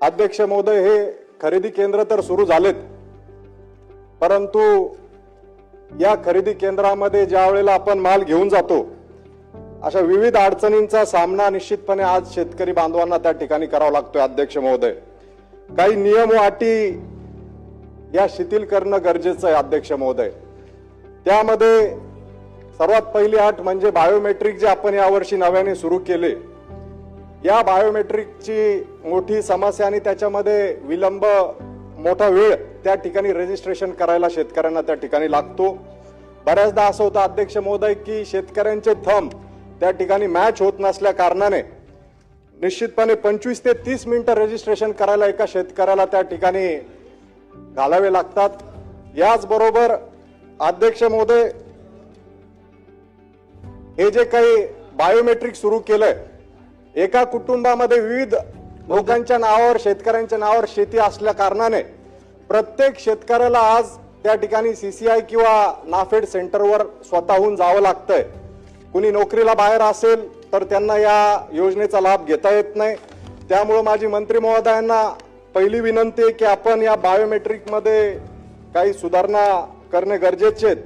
अध्यक्ष महोदय हे खरेदी केंद्र तर सुरू झालेत. परंतु या खरेदी केंद्रामध्ये ज्या वेळेला आपण माल घेऊन जातो अशा विविध अडचणींचा सामना निश्चितपणे आज शेतकरी बांधवांना त्या ठिकाणी करावा लागतोय अध्यक्ष महोदय. काही नियम व अटी या शिथिल करणं गरजेचं आहे अध्यक्ष महोदय. त्यामध्ये सर्वात पहिली अट म्हणजे बायोमेट्रिक जे आपण यावर्षी नव्याने सुरू केले या बायोमेट्रिकची मोठी समस्या आणि त्याच्यामध्ये विलंब मोठा वेळ त्या ठिकाणी रजिस्ट्रेशन करायला शेतकऱ्यांना त्या ठिकाणी लागतो. बऱ्याचदा असं होतं अध्यक्ष महोदय की शेतकऱ्यांचे थंब त्या ठिकाणी मॅच होत नसल्या कारणाने निश्चितपणे पंचवीस ते तीस मिनिटं रजिस्ट्रेशन करायला एका शेतकऱ्याला त्या ठिकाणी घालावे लागतात. याचबरोबर अध्यक्ष महोदय हे जे काही बायोमेट्रिक सुरू केलंय एका कुटुंबामध्ये विविध लोकांच्या नावावर शेतकऱ्यांच्या नावावर शेती असल्या कारणाने प्रत्येक शेतकऱ्याला आज त्या ठिकाणी सीसीआय किंवा नाफेड सेंटरवर स्वतःहून जावं लागतंय. कुणी नोकरीला बाहेर असेल तर त्यांना या योजनेचा लाभ घेता येत नाही. त्यामुळं माझी मंत्री महोदयांना पहिली विनंती आहे की आपण या बायोमेट्रिकमध्ये काही सुधारणा करणे गरजेचे आहेत.